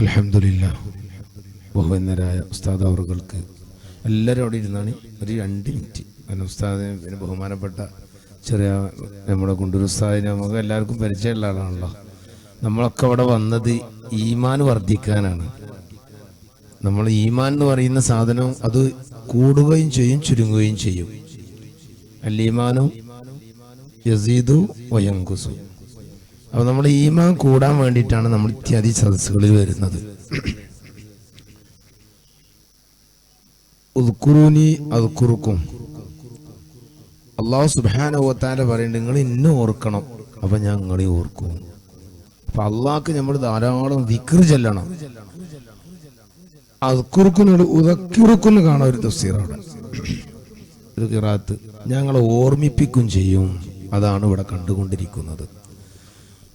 അലഹമില്ല ബഹുവന്നരായ ഉസ്താദ് അവറുകൾക്ക് എല്ലാവരും അവിടെ ഇരുന്നാണ് ഒരു രണ്ട് മിനിറ്റ്. കാരണം ഉസ്താദിനെ പിന്നെ ബഹുമാനപ്പെട്ട ചെറിയ നമ്മുടെ ഗുണ്ടൂർ ഉസ്താദിനെ നമുക്ക് എല്ലാവർക്കും പരിചയമുള്ള ആളാണല്ലോ. നമ്മളൊക്കെ അവിടെ വന്നത് ഈമാൻ വർദ്ധിക്കാനാണ്. നമ്മൾ ഈമാൻ എന്ന് പറയുന്ന സാധനം അത് കൂടുകയും ചെയ്യും ചുരുങ്ങുകയും ചെയ്യും. അല്ലീമാനും യസീദു വയങ്കുസു അപ്പോൾ നമ്മൾ ഈമാൻ കൂടാൻ വേണ്ടിയിട്ടാണ് നമ്മൾ ഇത്യാദി സദസ്സുകളിൽ വരുന്നത്. ഉദ്ക്കുറൂനി അതുക്കുറുക്കും അള്ളാഹു സുബാനുഭവത്താല പറയുന്നുണ്ട് നിങ്ങൾ ഇന്ന് ഓർക്കണം. അപ്പൊ ഞാൻ നിങ്ങളെ ഓർക്കും. അപ്പൊ അള്ളാഹ്ക്ക് നമ്മൾ ധാരാളം വിക്ർ ചെല്ലണം. അതുക്കുറുക്കിനോട് ഉദക്കിറുക്കും കാണാൻ ഒരു തസ്സീറാണ് അവിടെ ഒരു കിറാത്ത് ഞങ്ങളെ ഓർമ്മിപ്പിക്കും ചെയ്യും. അതാണ് ഇവിടെ കണ്ടുകൊണ്ടിരിക്കുന്നത്.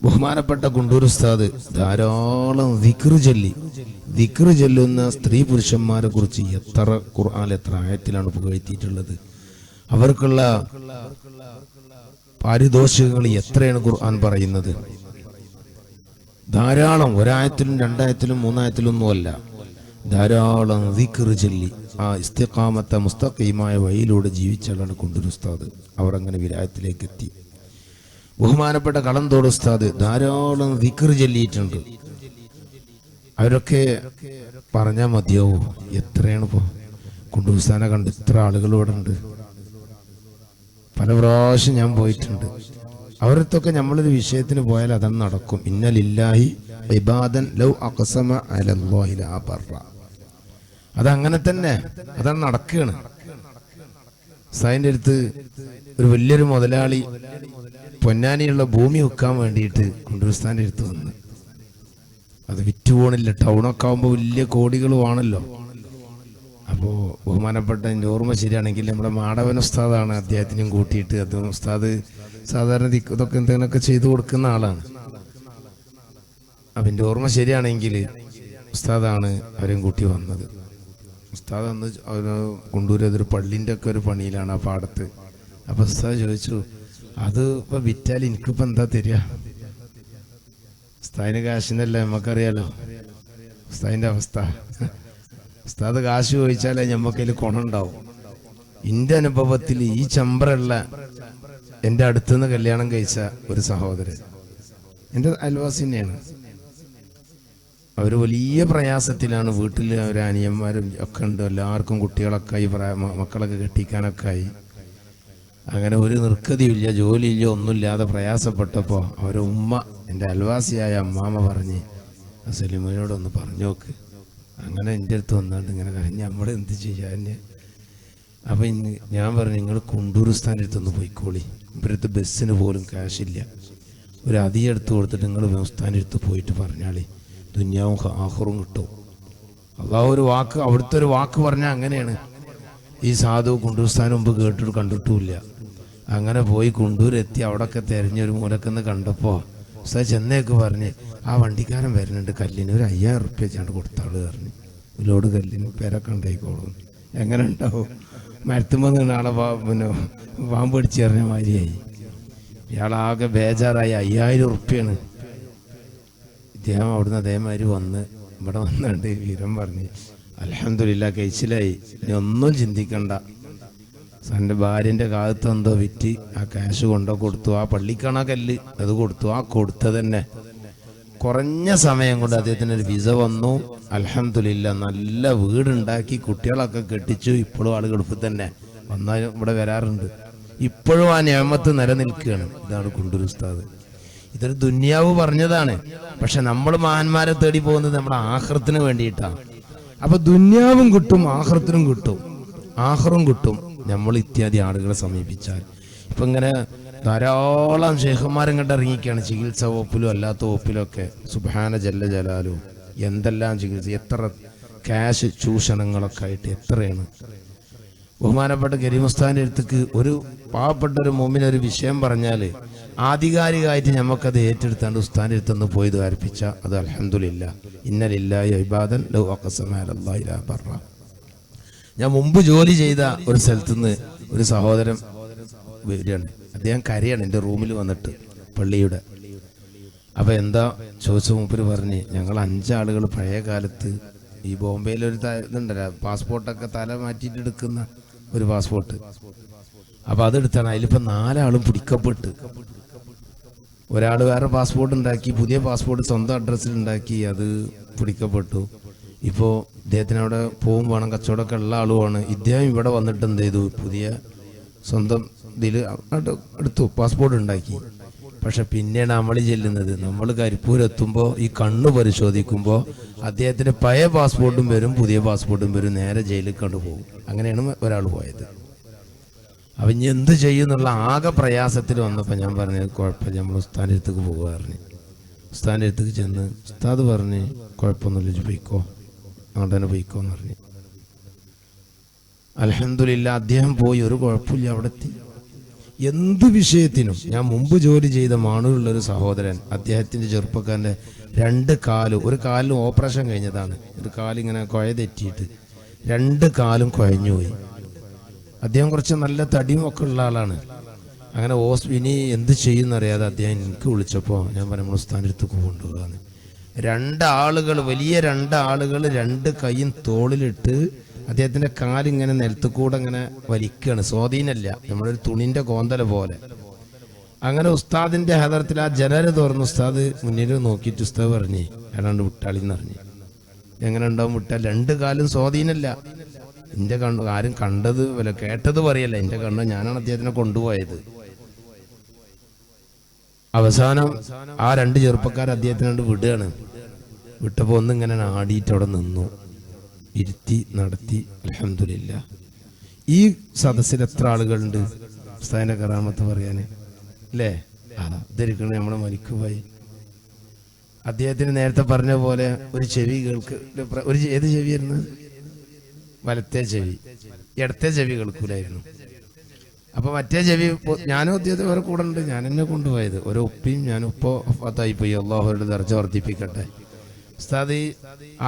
ബഹുമാനപ്പെട്ട കുണ്ടൂർ ഉസ്താദ് ധാരാളം ദിക്ർ ചൊല്ലി. ദിക്ർ ചൊല്ലുന്ന സ്ത്രീ പുരുഷന്മാരെ കുറിച്ച് എത്ര ഖുർആൻ എത്ര ആയത്തിലാണ് പുകഴ്ത്തിയിട്ടുള്ളത് അവർക്കുള്ള പാരിതോഷികങ്ങൾ എത്രയാണ് ഖുർആൻ പറയുന്നത്? ധാരാളം ഒരായത്തിലും രണ്ടായത്തിലും മൂന്നായത്തിലും ഒന്നുമല്ല ധാരാളം ദിക്ർ ചൊല്ലി. ആ ഇസ്തിഖാമത്തെ മുസ്തഖീമായ വഴിയിലൂടെ ജീവിച്ചാലാണ് കുണ്ടൂർ ഉസ്താദ്. അവർ അങ്ങനെ വിരായത്തിലേക്ക് എത്തി ബഹുമാനപ്പെട്ട കളന്തോട് ഉസ്താദ് ധാരാളം ദിക്കർ ചൊല്ലിയിട്ടുണ്ട്. അവരൊക്കെ പറഞ്ഞാൽ മതിയാവോ എത്രയാണ് ഇപ്പോൾ കുണ്ടൂസ്ഥാനെ കണ്ട് ഇത്ര ആളുകൾ ഇവിടെ ഉണ്ട്. പല പ്രാവശ്യം ഞാൻ പോയിട്ടുണ്ട്. അവരത്തൊക്കെ നമ്മളൊരു വിഷയത്തിന് പോയാൽ അതന്ന് നടക്കും. ഇന്നലില്ലാഹി ഇബാദൻ ലൗ അക്സമ അതങ്ങനെ തന്നെ അതന്ന് നടക്കുകയാണ് സൈന്റെ അടുത്ത് ഒരു വലിയൊരു മുതലാളി പൊന്നാനിയുള്ള ഭൂമി വെക്കാൻ വേണ്ടിയിട്ട് കുണ്ടൂസ്ഥാന്റെ അടുത്ത് വന്ന്. അത് വിറ്റ് പോണില്ല ടൗണൊക്കെ ആകുമ്പോൾ വലിയ കോടികളുമാണല്ലോ അപ്പോൾ ബഹുമാനപ്പെട്ട എന്റെ ഓർമ്മ ശരിയാണെങ്കിൽ നമ്മുടെ മാടവൻ ഉസ്താദാണ് അദ്ദേഹത്തിനും കൂട്ടിയിട്ട് അത് ഉസ്താദ് സാധാരണ ഇതൊക്കെ എന്തെങ്കിലുമൊക്കെ ചെയ്തു കൊടുക്കുന്ന ആളാണ്. അപ്പം എന്റെ ഓർമ്മ ശരിയാണെങ്കിൽ ഉസ്താദാണ് അവരെയും കൂട്ടി വന്നത്. ഉസ്താദ് അന്ന് അവർ കൊണ്ടൂർ അതൊരു പള്ളിന്റെ ഒക്കെ ഒരു പണിയിലാണ് ആ പാടത്ത്. അപ്പോൾ ഉസ്താദ് ചോദിച്ചു അത് ഇപ്പൊ വിറ്റാൽ എനിക്കിപ്പോ എന്താ തരിക? ഉസ്താദിന് കാശിനല്ലേ നമുക്കറിയാലോ ഉസ്താദിന്റെ അവസ്ഥ. ഉസ്താദ് കാശ് ചോദിച്ചാലേ ഞമ്മക്കതിൽ ഗുണമുണ്ടാവും എന്റെ അനുഭവത്തിൽ ഈ ചമ്പറുള്ള എന്റെ അടുത്തുനിന്ന് കല്യാണം കഴിച്ച ഒരു സഹോദരൻ. എന്റെ അയൽവാസി അവർ വലിയ പ്രയാസത്തിലാണ് വീട്ടിൽ അവർ അനിയന്മാരും ഒക്കെ ഉണ്ട്. എല്ലാവർക്കും കുട്ടികളൊക്കെ ആയി മക്കളൊക്കെ കെട്ടിക്കാനൊക്കെ ആയി. അങ്ങനെ ഒരു നിർക്കതിയില്ല ജോലിയില്ല ഒന്നുമില്ലാതെ പ്രയാസപ്പെട്ടപ്പോൾ അവരെ ഉമ്മ എന്റെ അൽവാസിയായ അമ്മാമ പറഞ്ഞ് "ആ സലിമയോടൊന്ന് പറഞ്ഞു നോക്ക്. അങ്ങനെ എന്റെ അടുത്ത് വന്നാണ്ട് ഇങ്ങനെ കഴിഞ്ഞ് നമ്മൾ എന്ത് ചെയ്യാൻ അപ്പം ഇന്ന് ഞാൻ പറഞ്ഞു നിങ്ങൾ കുണ്ടൂർസ്ഥാന്റെ അടുത്തൊന്ന് പോയിക്കോളി. ഇവരടുത്ത് ബസ്സിന് പോലും കാശില്ല ഒരു അതി എടുത്ത് കൊടുത്തിട്ട് നിങ്ങൾ വ്യവസ്ഥാന്റെ അടുത്ത് പോയിട്ട് പറഞ്ഞാളി. ദുന്യാവും ആഹുറും കിട്ടും. അള്ളാഹു ഒരു വാക്ക് അവിടുത്തെ ഒരു വാക്ക് പറഞ്ഞാൽ അങ്ങനെയാണ്. ഈ സാധു കുണ്ടൂർസ്ഥാൻ മുമ്പ് കേട്ടിട്ട് കണ്ടിട്ടുമില്ല. അങ്ങനെ പോയി കുണ്ടൂരെത്തി അവിടെയൊക്കെ തെരഞ്ഞൊരു മൂലക്കെന്ന് കണ്ടപ്പോൾ ഉസ്താദ് ചെന്നേക്ക് പറഞ്ഞ് ആ വണ്ടിക്കാരൻ വരുന്നുണ്ട് കല്ലിന് ഒരു അയ്യായിരം റുപ്യ വെച്ചാണ്ട് കൊടുത്താൾ പറഞ്ഞു. ഇതിലോട് കല്ലിന് പേരൊക്കെ ഉണ്ടായിക്കോളും. എങ്ങനെ ഉണ്ടാവും? മരത്തുമ്പോൾ നിന്ന് ആളെ പിന്നെ പാമ്പ് മാതിരിയായി. ഇയാളാകെ ബേജാറായി. അയ്യായിരം റുപ്യാണ് ഇദ്ദേഹം അവിടുന്ന് അതേമാതിരി വന്ന് ഇവിടെ വന്നിട്ട് വീരം പറഞ്ഞ്. അലഹമില്ല കഴിച്ചിലായി ഇനി ഒന്നും ചിന്തിക്കണ്ട. തന്റെ ഭാര്യന്റെ കാലത്ത് എന്തോ വിറ്റ് ആ ക്യാഷ് കൊണ്ടോ കൊടുത്തു ആ പള്ളിക്കണ കല്ല്? അത് കൊടുത്തു ആ കൊടുത്തത് തന്നെ. കുറഞ്ഞ സമയം കൊണ്ട് അദ്ദേഹത്തിന് ഒരു വിസ വന്നു. അലഹമില്ല നല്ല വീടുണ്ടാക്കി കുട്ടികളൊക്കെ കെട്ടിച്ചു. ഇപ്പോഴും ആൾ ഗൾഫിൽ തന്നെ വന്നാൽ ഇവിടെ വരാറുണ്ട്. ഇപ്പോഴും ആ നിയമത്ത് നിലനിൽക്കുകയാണ്. ഇതാണ് കുണ്ടൂർ ഉസ്താദ്. ഇതൊരു ദുന്യാവ് പറഞ്ഞതാണ്. പക്ഷെ നമ്മൾ മഹാന്മാരെ തേടി പോകുന്നത് നമ്മുടെ ആഹൃത്തിന് വേണ്ടിയിട്ടാണ്. അപ്പൊ ദുന്യാവും കിട്ടും ആഹൃത്തിനും കിട്ടും. ആഹ്റും കിട്ടും. നമ്മൾ ഇത്യാദി ആളുകളെ സമീപിച്ചാൽ. ഇപ്പം ഇങ്ങനെ ധാരാളം ഷേഖന്മാരും കണ്ട് ഇറങ്ങിക്കുകയാണ് ചികിത്സ വകുപ്പിലും അല്ലാത്ത വകുപ്പിലും ഒക്കെ. സുബാന ജല്ല ജലാലും. എന്തെല്ലാം ചികിത്സ? എത്ര ക്യാഷ് ചൂഷണങ്ങളൊക്കെ ആയിട്ട് എത്രയാണ്? ബഹുമാനപ്പെട്ട കരീമുസ്താന്റെ അടുത്തേക്ക് ഒരു പാവപ്പെട്ട ഒരു മോമിന് ഒരു വിഷയം പറഞ്ഞാൽ ആധികാരികമായിട്ട് നമുക്കത് ഏറ്റെടുത്താണ്ട് ഉസ്താന്റെ അടുത്തുനിന്ന് പോയി ധാരിപ്പിച്ച അത് അലഹമില്ല ഇന്നലില്ലായി ഇബാദൻ ലോ അക്കസമാലി പറഞ്ഞു ഞാൻ മുമ്പ് ജോലി ചെയ്ത ഒരു സ്ഥലത്ത് നിന്ന് ഒരു സഹോദരൻ വരികയാണ്. അദ്ദേഹം കരയാണ് എന്റെ റൂമിൽ വന്നിട്ട് പള്ളിയുടെ. അപ്പൊ എന്താ ചോദിച്ച മൂപ്പര് പറഞ്ഞ് ഞങ്ങൾ അഞ്ചാളുകൾ പഴയ കാലത്ത് ഈ ബോംബെയിൽ ഒരു ഇതുണ്ടല്ലോ പാസ്പോർട്ടൊക്കെ തല മാറ്റിയിട്ട് എടുക്കുന്ന ഒരു പാസ്പോർട്ട്. അപ്പൊ അതെടുത്താണ്. അതിലിപ്പോ നാലാളും പിടിക്കപ്പെട്ട്. ഒരാൾ വേറെ പാസ്പോർട്ട് ഉണ്ടാക്കി പുതിയ പാസ്പോർട്ട് സ്വന്തം അഡ്രസ്സിൽ ഉണ്ടാക്കി അത് പിടിക്കപ്പെട്ടു. ഇപ്പോൾ ഇദ്ദേഹത്തിന് അവിടെ പോവും വേണം കച്ചവടമൊക്കെ ഉള്ള ആളുമാണ്. ഇദ്ദേഹം ഇവിടെ വന്നിട്ട് എന്ത് ചെയ്തു? പുതിയ സ്വന്തം ഇതിൽ എടുത്തു പാസ്പോർട്ട് ഉണ്ടാക്കി. പക്ഷെ പിന്നെയാണ് നമ്മൾ ചെല്ലുന്നത്. നമ്മൾ കരിപ്പൂരെത്തുമ്പോൾ ഈ കണ്ണ് പരിശോധിക്കുമ്പോൾ അദ്ദേഹത്തിന് പഴയ പാസ്പോർട്ടും വരും പുതിയ പാസ്പോർട്ടും വരും നേരെ ജയിലിൽ കൊണ്ടുപോകും അങ്ങനെയാണ് ഒരാൾ പോയത്. അപ്പം ഇനി എന്ത് ചെയ്യുന്നുള്ള ആകെ പ്രയാസത്തിൽ വന്നപ്പോൾ ഞാൻ പറഞ്ഞു കുഴപ്പമില്ല നമ്മൾ ഉസ്താന്റെ അടുത്തേക്ക് പോകുക പറഞ്ഞു. അടുത്തേക്ക് ചെന്ന് ഉസ്താദ് പറഞ്ഞ് കുഴപ്പമൊന്നുമില്ല പോയിക്കോ അങ്ങോട്ട് പോയിക്കോന്ന് പോയിക്കോ പറഞ്ഞു അലഹമില്ല അദ്ദേഹം പോയി ഒരു കുഴപ്പമില്ല അവിടെ എത്തി എന്ത് വിഷയത്തിനും ഞാൻ മുമ്പ് ജോലി ചെയ്ത മാണൂരുള്ള ഒരു സഹോദരൻ അദ്ദേഹത്തിന്റെ ചെറുപ്പക്കാരന്റെ രണ്ട് കാലും ഒരു കാലിൽ ഓപ്പറേഷൻ കഴിഞ്ഞതാണ് ഒരു കാലിങ്ങനെ കുഴ തെറ്റിയിട്ട് രണ്ട് കാലും കുഴഞ്ഞുപോയി അദ്ദേഹം കുറച്ച് നല്ല തടിയും ഒക്കെ ഉള്ള ആളാണ് അങ്ങനെ ഇനി എന്ത് ചെയ്യുന്നറിയാതെ അദ്ദേഹം എനിക്ക് വിളിച്ചപ്പോൾ ഞാൻ പറഞ്ഞു ഉസ്താന്റെ അടുത്ത് കൊണ്ടുപോകാന്ന് രണ്ടാളുകൾ വലിയ രണ്ടാളുകൾ രണ്ട് കൈയും തോളിലിട്ട് അദ്ദേഹത്തിന്റെ കാലിങ്ങനെ നിലത്തുകൂടെ ഇങ്ങനെ വലിക്കുകയാണ് സ്വാധീനല്ല നമ്മളൊരു തുണിന്റെ കോന്തല പോലെ. അങ്ങനെ ഉസ്താദിന്റെ ഹദർത്തിൽ ആ ജനൽ തുറന്ന് ഉസ്താദ് മുന്നിൽ നോക്കിയിട്ട് ഉസ്താദ് പറഞ്ഞു ഏതാണ്ട് വിട്ടാളിന്ന് പറഞ്ഞു. എങ്ങനെ ഉണ്ടാവും വിട്ടാൽ രണ്ട് കാലും സ്വാധീനല്ല എന്റെ കണ്ണു ആരും കണ്ടത് വല്ല കേട്ടത് പറയല്ല. എന്റെ കണ്ണ് ഞാനാണ് അദ്ദേഹത്തിനെ കൊണ്ടുപോയത്. അവസാനം ആ രണ്ട് ചെറുപ്പക്കാർ അദ്ദേഹത്തിന് കൊണ്ട് വിടുകയാണ്. വിട്ടപ്പോ ഒന്നിങ്ങനെ ആടിയിട്ട് അവിടെ നിന്നു. ഇരുത്തി നടത്തി അലഹമില്ല ഈ സദസ്സിൽ എത്ര ആളുകളുണ്ട്? ഉസ്താദിന്റെ കറാമത്ത് പറയാന്. അല്ലേ? ധരിക്കണ നമ്മുടെ മരിക്കുപോയി അദ്ദേഹത്തിന് നേരത്തെ പറഞ്ഞ പോലെ ഒരു ചെവി കേൾക്ക് ഒരു ഏത് ചെവിയായിരുന്നു? വലത്തെ ചെവി. ഇടത്തെ ചെവി കേൾക്കൂലായിരുന്നു. അപ്പൊ മറ്റേ ചെവി ഞാനും അദ്ദേഹത്തെ വേറെ കൂടെ ഉണ്ട്. ഞാൻ എന്നെ കൊണ്ടുപോയത്. ഒരു ഉപ്പിയും ഞാൻ ഉപ്പോ ഫത്തായി പോയി. അള്ളാഹുരുടെ ദർജ വർദ്ധിപ്പിക്കട്ടെ. ഉസ്താദ് ഈ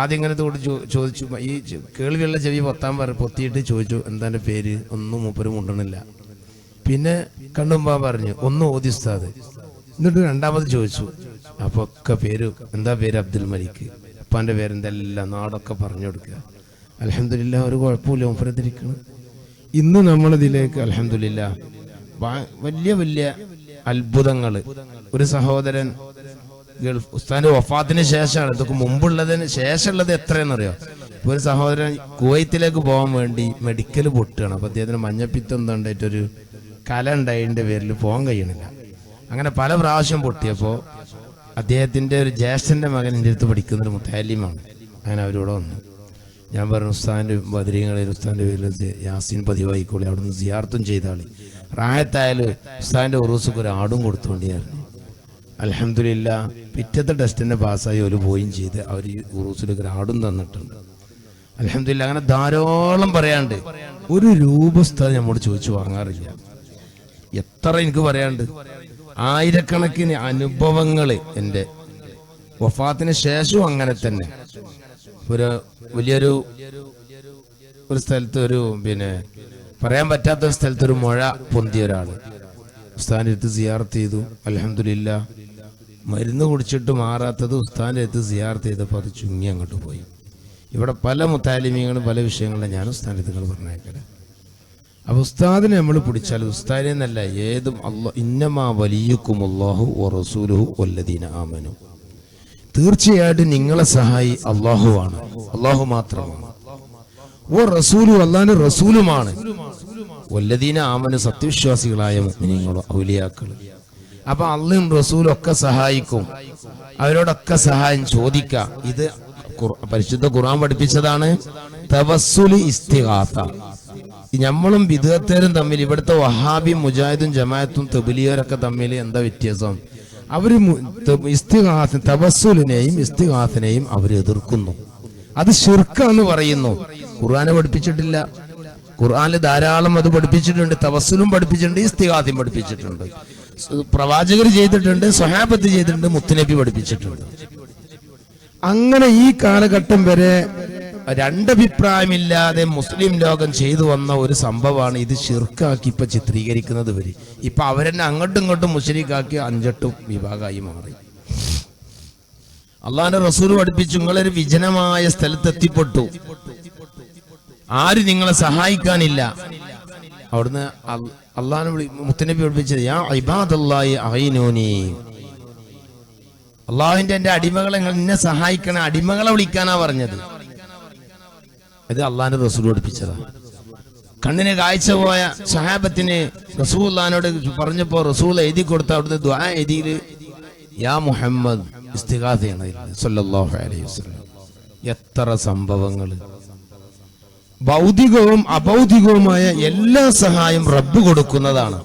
ആദ്യം ഇങ്ങനെ തോട് ചോദിച്ചു. ഈ കേൾവിയുള്ള ചെവി പൊത്താൻ പറ പൊത്തിയിട്ട് ചോദിച്ചു എന്താന്റെ പേര്? ഒന്നും മൂപ്പരും മുണ്ടണില്ല. പിന്നെ കണ്ണുമ്പാ പറഞ്ഞു ഒന്ന് ഓതി ഉസ്താദ്. എന്നിട്ട് രണ്ടാമത് ചോദിച്ചു അപ്പോൾ ഒക്കെ പേര് എന്താ പേര് അബ്ദുൽ മലിക്ക്? ഉപ്പാന്റെ പേരെന്തെല്ലാം നാടൊക്കെ പറഞ്ഞു കൊടുക്കുക. അലഹമില്ല ഒരു കുഴപ്പമില്ല. മൂപ്പരത്തിരിക്കണം ഇന്ന് നമ്മളിതിലേക്ക് അലഹമില്ല വലിയ വലിയ അത്ഭുതങ്ങൾ ഒരു സഹോദരൻ ഗൾഫ് ഉസ്താന്റെ വഫാത്തിന് ശേഷമാണ്. ഇതൊക്കെ മുമ്പുള്ളതിന് ശേഷമുള്ളത് എത്രയെന്നറിയോ ഒരു സഹോദരൻ കുവൈത്തിലേക്ക് പോകാൻ വേണ്ടി മെഡിക്കൽ പൊട്ടുകയാണ്. അപ്പൊ അദ്ദേഹത്തിന് മഞ്ഞപ്പിത്തം എന്തുണ്ടായിട്ടൊരു കല ഉണ്ടായതിന്റെ പേരിൽ പോകാൻ കഴിയണില്ല. അങ്ങനെ പല പ്രാവശ്യം പൊട്ടിയപ്പോൾ അദ്ദേഹത്തിന്റെ ഒരു ജ്യേഷ്ഠന്റെ മകൻ എന്റെ അടുത്ത് പഠിക്കുന്ന ഒരു മുത്താലിമാണ്. അങ്ങനെ അവരോട് വന്നു. ഞാൻ പറഞ്ഞു ഉസ്താന്റെ ബദരീങ്ങളിൽ ഉസ്താന്റെ പേരിൽ യാസീൻ പതിവായിക്കോളി. അവിടെ നിന്ന് സിയാർത്തും ചെയ്താളി. റായത്തായാലും ഉസ്താദിന്റെ ഉറൂസക്ക് ഒരു ആടും കൊടുത്തുകൊണ്ടിയായിരുന്നു അലഹമില്ല പിറ്റത്തെ ടെസ്റ്റിന്റെ പാസ്സായി ഒരു പോയും ചെയ്ത് അവർ ഈ ഉറൂസിലേക്ക് ഒരു ആടും തന്നിട്ടുണ്ട്. അലഹമില്ല അങ്ങനെ ധാരാളം പറയാണ്ട് ഒരു രൂപ ഉസ്താദ് നമ്മോട് ചോദിച്ചു വാങ്ങാറില്ല. എത്ര എനിക്ക് പറയാണ്ട് ആയിരക്കണക്കിന് അനുഭവങ്ങൾ എന്റെ വഫാത്തിന് ശേഷവും അങ്ങനെ തന്നെ. ഒരു വലിയൊരു ഒരു സ്ഥലത്ത് ഒരു പിന്നെ പറയാൻ പറ്റാത്ത സ്ഥലത്ത് ഒരു മുഴ പൊന്തിയ ഒരാൾ. ഉസ്താനെടുത്ത് സിയാർത്ത് ചെയ്തു. അലഹമില്ല മരുന്ന് കുടിച്ചിട്ട് മാറാത്തത് ഉസ്താന്റെ അടുത്ത് സിയാർത്ത് ചെയ്തപ്പോൾ അത് ചുങ്ങി അങ്ങോട്ട് പോയി. ഇവിടെ പല മുത്താലിമീങ്ങളും പല വിഷയങ്ങളും ഞാൻ ഉസ്താന്റെ അടുത്ത് പറഞ്ഞേക്കല. അപ്പൊ ഉസ്താദിനെ നമ്മൾ പിടിച്ചാൽ ഉസ്താദിനെന്നല്ല ഏതും അല്ല ഇന്നമാ വലിയക്കും അള്ളാഹു ഓ റസൂലുഹു ഒല്ലദീന ആമനു. തീർച്ചയായിട്ടും നിങ്ങളെ സഹായി അള്ളാഹുവാണ്. അള്ളാഹു മാത്രമാണ്. ഓ റസൂലു അള്ളാന്റെ റസൂലുമാണ്. വല്ലദീന ആമന് സത്യവിശ്വാസികളായ മുഅ്മിനീങ്ങളും ഔലിയാക്കൾ അപ്പൊ അള്ളയും റസൂലും ഒക്കെ സഹായിക്കും. അവരോടൊക്കെ സഹായം ചോദിക്കാം. ഇത് പരിശുദ്ധ ഖുർആൻ പഠിപ്പിച്ചതാണ്. തവസ്സുലി ഇസ്തിഗാത്ത. നമ്മളും വിധേയത്തേരും തമ്മിൽ ഇവിടുത്തെ വഹാബിയും മുജാഹിദും ജമാഅത്തും തെബിലിയരൊക്കെ തമ്മിൽ എന്താ വ്യത്യാസം? അവർ മു- തപസ്സുലിനെയും ഇസ്തിഹാസിനെയും അവർ എതിർക്കുന്നു. അത് ഷിർക്കാന്ന് പറയുന്നു. ഖുർആാനെ പഠിപ്പിച്ചിട്ടില്ല. ഖുർആനിൽ ധാരാളം അത് പഠിപ്പിച്ചിട്ടുണ്ട് തവസ്സുലും പഠിപ്പിച്ചിട്ടുണ്ട് ഇസ്തിഗാത്തും പഠിപ്പിച്ചിട്ടുണ്ട്. പ്രവാചകർ ചെയ്തിട്ടുണ്ട് സ്വഹാബത്ത് ചെയ്തിട്ടുണ്ട് മുത്തുനബി പഠിപ്പിച്ചിട്ടുണ്ട്. അങ്ങനെ ഈ കാലഘട്ടം വരെ രണ്ടഭിപ്രായമില്ലാതെ മുസ്ലിം ലോകം ചെയ്തു വന്ന ഒരു സംഭവമാണ് ഇത് ഷിർക്കാക്കി ഇപ്പൊ ചിത്രീകരിക്കുന്നത് വരെ ഇപ്പൊ അവരെന്നെ അങ്ങോട്ടും ഇങ്ങോട്ടും മുസ്ലിക്കാക്കി അഞ്ചെട്ടും വിഭാഗമായി മാറി. അള്ളാഹിന്റെ റസൂൽ പഠിപ്പിച്ചു നിങ്ങളൊരു വിജനമായ സ്ഥലത്ത് എത്തിപ്പെട്ടു ആര് നിങ്ങളെ സഹായിക്കാനില്ല. അവിടുന്ന് അള്ളാഹിനെ വിളി മുത്തനബി പഠിപ്പിച്ചത് യാ ഇബാദല്ലാഹി അഹൈനൂനി. അള്ളാഹുവിന്റെ എന്റെ അടിമകളെ എന്നെ സഹായിക്കണ അടിമകളെ വിളിക്കാനാ പറഞ്ഞത്. ഇത് അള്ളാഹിന്റെ റസൂൽ പഠിപ്പിച്ചതാ. കണ്ണിന് കാഴ്ച പോയ സഹാബത്തിന് റസൂല്ലാനോട് പറഞ്ഞപ്പോ റസൂൽ എഴുതി കൊടുത്ത അവിടുത്തെ ദ്വാ എഴുതിയിൽ യാ മുഹമ്മദ് അലൈഹി വസല്ലം. എത്ര സംഭവങ്ങൾ ഭൗതികവും അഭൗതികവുമായ എല്ലാ സഹായം റബ്ബ് കൊടുക്കുന്നതാണ്.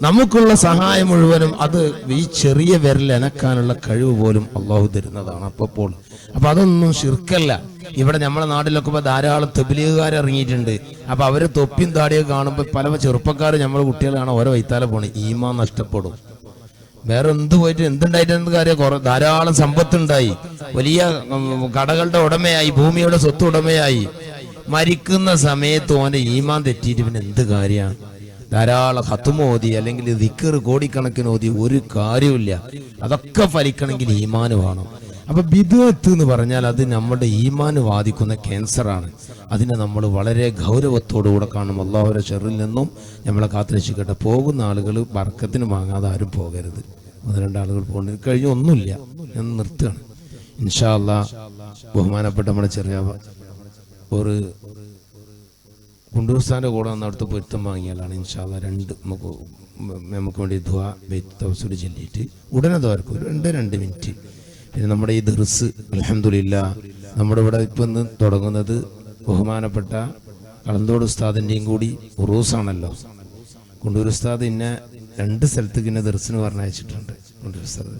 നമുക്കുള്ള സഹായം മുഴുവനും അത് ഈ ചെറിയ വിരൽ എനക്കാനുള്ള കഴിവ് പോലും അള്ളാഹു തരുന്നതാണ് അപ്പോൾ അപ്പൊ അതൊന്നും ശിർക്കല്ല. ഇവിടെ നമ്മുടെ നാട്ടിലൊക്കെ ഇപ്പൊ ധാരാളം തെബിലിയുകാർ ഇറങ്ങിയിട്ടുണ്ട്. അപ്പൊ അവർ തൊപ്പിയും താടിയൊക്കെ കാണുമ്പോൾ പല ചെറുപ്പക്കാർ നമ്മളെ കുട്ടികളാണ് ഓരോ വൈത്താലെ പോണേ. ഈമാ നഷ്ടപ്പെടും. വേറെ എന്ത് പോയിട്ട് എന്തുണ്ടായിട്ട് കാര്യം കുറെ ധാരാളം സമ്പത്തുണ്ടായി. വലിയ കടകളുടെ ഉടമയായി ഭൂമിയുടെ സ്വത്ത് ഉടമയായി. മരിക്കുന്ന സമയത്ത് ഓനെ ഈമാൻ തെറ്റിയിട്ട് പിന്നെ എന്ത് കാര്യമാണ് ധാരാളം ഹത്തുമ ഓതി അല്ലെങ്കിൽ ദിക്കർ കോടിക്കണക്കിന് ഓതി ഒരു കാര്യമില്ല അതൊക്കെ ഫലിക്കണമെങ്കിൽ ഈമാന് വേണം. അപ്പൊ ബിദുവത്ത് എന്ന് പറഞ്ഞാൽ അത് നമ്മുടെ ഈമാന് ബാധിക്കുന്ന ക്യാൻസറാണ്. അതിനെ നമ്മൾ വളരെ ഗൗരവത്തോടുകൂടെ കാണും. അള്ളാഹുരെ ചെറിൽ നിന്നും നമ്മളെ കാത്തുരക്ഷിക്കട്ടെ. പോകുന്ന ആളുകൾ വർക്കത്തിന് വാങ്ങാതെ ആരും പോകരുത്. ഒന്ന് രണ്ടാളുകൾ പോകേണ്ടത് കഴിഞ്ഞ ഒന്നുമില്ല. ഞാൻ നിർത്തുകയാണ്. ഇൻഷാ അല്ലാ ബഹുമാനപ്പെട്ട നമ്മുടെ ചെറിയ ഒരു കുണ്ടൂർസ്ഥാന്റെ കൂടെ വന്ന് അവിടുത്തെ പൊരുത്തം വാങ്ങിയാലാണ് ഇൻഷാല്ല രണ്ട് നമുക്ക് നമുക്ക് വേണ്ടി ധുവാ ബൈത്ത് തവസൂര് ചൊല്ലിയിട്ട് ഉടനെ തോർക്കും രണ്ട് രണ്ട് മിനിറ്റ്. പിന്നെ നമ്മുടെ ഈ ദർസ് അലഹമില്ല നമ്മുടെ ഇവിടെ ഇപ്പം ഇന്ന് തുടങ്ങുന്നത് ബഹുമാനപ്പെട്ട കളന്തോട് ഉസ്താദിന്റെയും കൂടി ഉറൂസാണല്ലോ. കുണ്ടൂർ ഉസ്താദ് ഇന്നെ രണ്ട് സ്ഥലത്തേക്ക് ഇന്നെ ദർസിന് പറഞ്ഞയച്ചിട്ടുണ്ട്. കുണ്ടൂർ ഉസ്താദ്.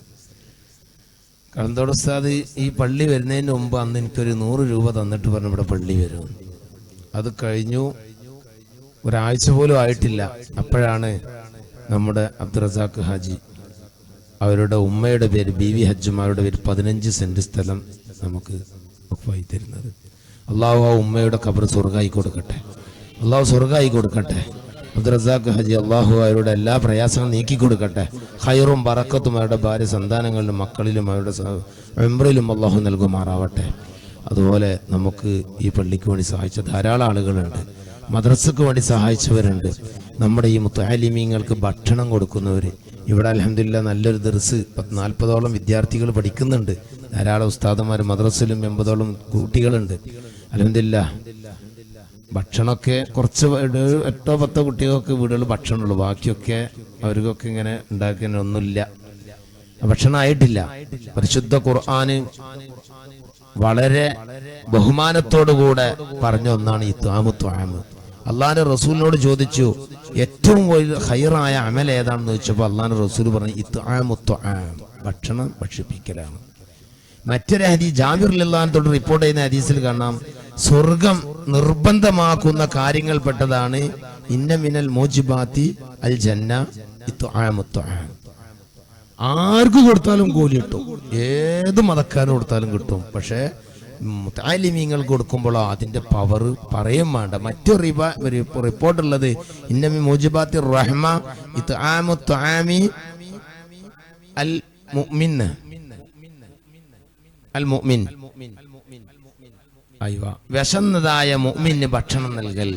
കളന്തോട് ഉസ്താദ് ഈ പള്ളി വരുന്നതിന് മുമ്പ് അന്ന് എനിക്കൊരു നൂറ് രൂപ തന്നിട്ട് പറഞ്ഞു ഇവിടെ പള്ളി വരും. അത് കഴിഞ്ഞു. ഒരാഴ്ച പോലും ആയിട്ടില്ല. അപ്പോഴാണ് നമ്മുടെ അബ്ദുറസാഖ് ഹാജി അവരുടെ ഉമ്മയുടെ പേര് ബി വി ഹജ്ജുമാരുടെ പേര് പതിനഞ്ച് സെന്റ് സ്ഥലം നമുക്ക് ഒപ്പായി തരുന്നത്. അള്ളാഹു ആ ഉമ്മയുടെ കബർ സ്വർഗായി കൊടുക്കട്ടെ. അള്ളാഹു സ്വർഗായി കൊടുക്കട്ടെ. അബ്ദുറസാഖ് ഹജി അള്ളാഹു അവരുടെ എല്ലാ പ്രയാസങ്ങളും നീക്കി കൊടുക്കട്ടെ. ഹൈറും പറക്കത്തും അവരുടെ ഭാര്യ സന്താനങ്ങളിലും മക്കളിലും അവരുടെ മെമ്പറിലും അള്ളാഹു നൽകുമാറാവട്ടെ. അതുപോലെ നമുക്ക് ഈ പള്ളിക്ക് വേണ്ടി സഹായിച്ച ധാരാളം ആളുകളുണ്ട്. മദ്രസക്ക് വേണ്ടി സഹായിച്ചവരുണ്ട്. നമ്മുടെ ഈ മുത്താലിമീങ്ങൾക്ക് ഭക്ഷണം കൊടുക്കുന്നവർ ഇവിടെ അലഹമില്ല നല്ലൊരു ദർസ് നാൽപ്പതോളം വിദ്യാർത്ഥികൾ പഠിക്കുന്നുണ്ട്. ധാരാളം ഉസ്താദന്മാർ മദ്രസയിലും എൺപതോളം കുട്ടികളുണ്ട്. അലഹമില്ല ഭക്ഷണമൊക്കെ കുറച്ച് എട്ടോ പത്തോ കുട്ടികൾക്ക് വീടുകൾ ഭക്ഷണമുള്ളൂ. ബാക്കിയൊക്കെ അവർക്കൊക്കെ ഇങ്ങനെ ഉണ്ടാക്കാനൊന്നുമില്ല ഭക്ഷണമായിട്ടില്ല പരിശുദ്ധ ഖുർആന് വളരെ ബഹുമാനത്തോടുകൂടെ പറഞ്ഞ ഒന്നാണ് ഈ ത്വാമു ത്വാമ്. അള്ളാഹാന്റെ റസൂലിനോട് ചോദിച്ചു ഏറ്റവും ഹൈറായ അമൽ ഏതാണെന്ന് ചോദിച്ചപ്പോൾ അള്ളാന്റെ റസൂൽ പറഞ്ഞു ഇത് ത്വാമു ത്വാം ഭക്ഷണം ഭക്ഷിപ്പിക്കലാണ്. മറ്റൊരു ഹദീസ് ജാബിർ തൊട്ട് റിപ്പോർട്ട് ചെയ്യുന്ന ഹദീസിൽ കാണാം സ്വർഗം നിർബന്ധമാക്കുന്ന കാര്യങ്ങൾപ്പെട്ടതാണ് ഇന്ന മിനൽ മോജിബാത്തി അൽ ജന്ന ഇത്ആമു ത്വാം. ആർക്ക് കൊടുത്താലും കൂലി കിട്ടും. ഏത് മതക്കാരന് കൊടുത്താലും കിട്ടും. പക്ഷേ താലിമീങ്ങൾ കൊടുക്കുമ്പോൾ അതിന്റെ പവർ പറയും വേണ്ട. റിബ ഒരു റിപ്പോർട്ടുള്ളത് ഇന്നമി മുജിബാത്തി റഹ്മ ഇത്ആമു താമി അൽ മുഅ്മിൻ അൽ മുഅ്മിൻ അയ്യോ വിശന്നതായ മുഅ്മിന് ഭക്ഷണം നൽകൽ.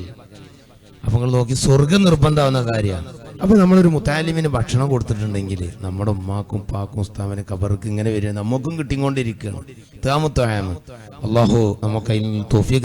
അപ്പോൾ നിങ്ങൾ നോക്കി സ്വർഗം നിർബന്ധമാവുന്ന കാര്യമാണ്. അപ്പൊ നമ്മളൊരു മുത്താലിമിന് ഭക്ഷണം കൊടുത്തിട്ടുണ്ടെങ്കിൽ നമ്മുടെ ഉമ്മാക്കും പാക്കും ഉസ്താവിന് കബർക്ക് ഇങ്ങനെ വരിക. നമുക്കും കിട്ടിക്കൊണ്ടിരിക്കുകയാണ്. താമത്തായാമ് അള്ളാഹു നമുക്ക് അതിൽ തോഫിയ